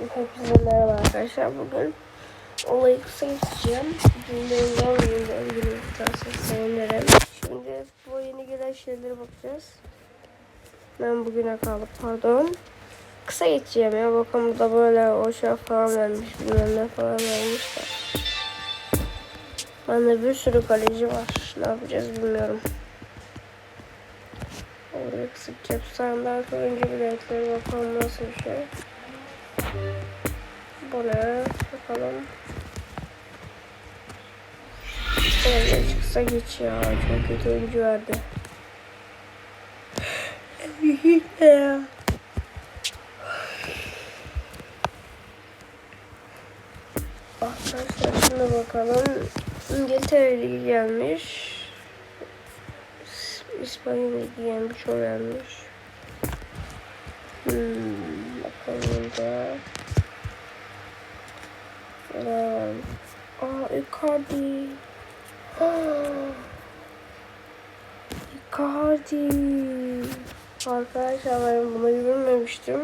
Hepinize merhaba arkadaşlar. Bugün olayı kısa geçeceğim. Cümlenin olmayınca ilgili tutarsanız sevinirim. Şimdi bu yeni gelen şeylere bakacağız. Ben bugüne kaldı pardon. Kısa geçeceğim ya. Bakın burada böyle o şey falan vermiş. Bilmem ne falan vermiş de. Bende bir sürü kaleci var. Ne yapacağız bilmiyorum. Oraya kısık cep sağından önce biletleri bakalım nasıl bir şey. Bu ne? Bakalım. Öyle çıksa geç ya. Çok kötü oyuncu verdi. ya. Arkadaşlar şimdi bakalım. İngiltere Ligi gelmiş. İs- İspanya Ligi gelmiş. O gelmiş. Hmm, bakalım da. Neler varmış? Aa Icardi. Icardi. Arkadaşlar ben bunu görmemiştim.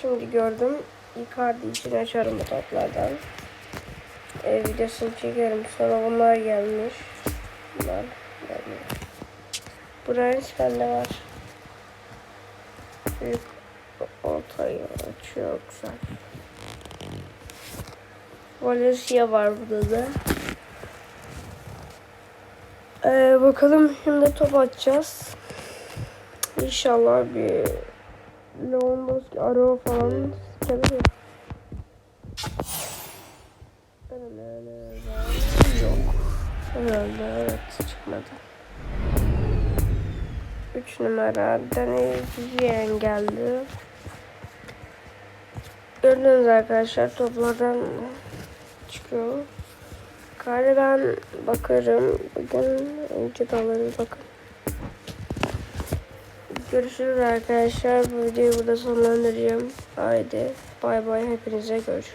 Şimdi gördüm. Icardi için açarım bu toplardan. E, videosunu çekerim. Sonra bunlar gelmiş. Bunlar gelmiş. Buraya bende var. Büyük ortayı açıyor güzel. Valencia var burada da. Ee, bakalım şimdi top atacağız. İnşallah bir Lewandowski, Arrow falan sikebilir. Yok. Herhalde evet çıkmadı. 3 numara Dani Vivien geldi. Gördüğünüz arkadaşlar toplardan çıkıyor. Kare ben bakarım. Bugün önce daları bakın. Görüşürüz arkadaşlar. Bu videoyu burada sonlandıracağım. Haydi bay bay hepinize görüşürüz.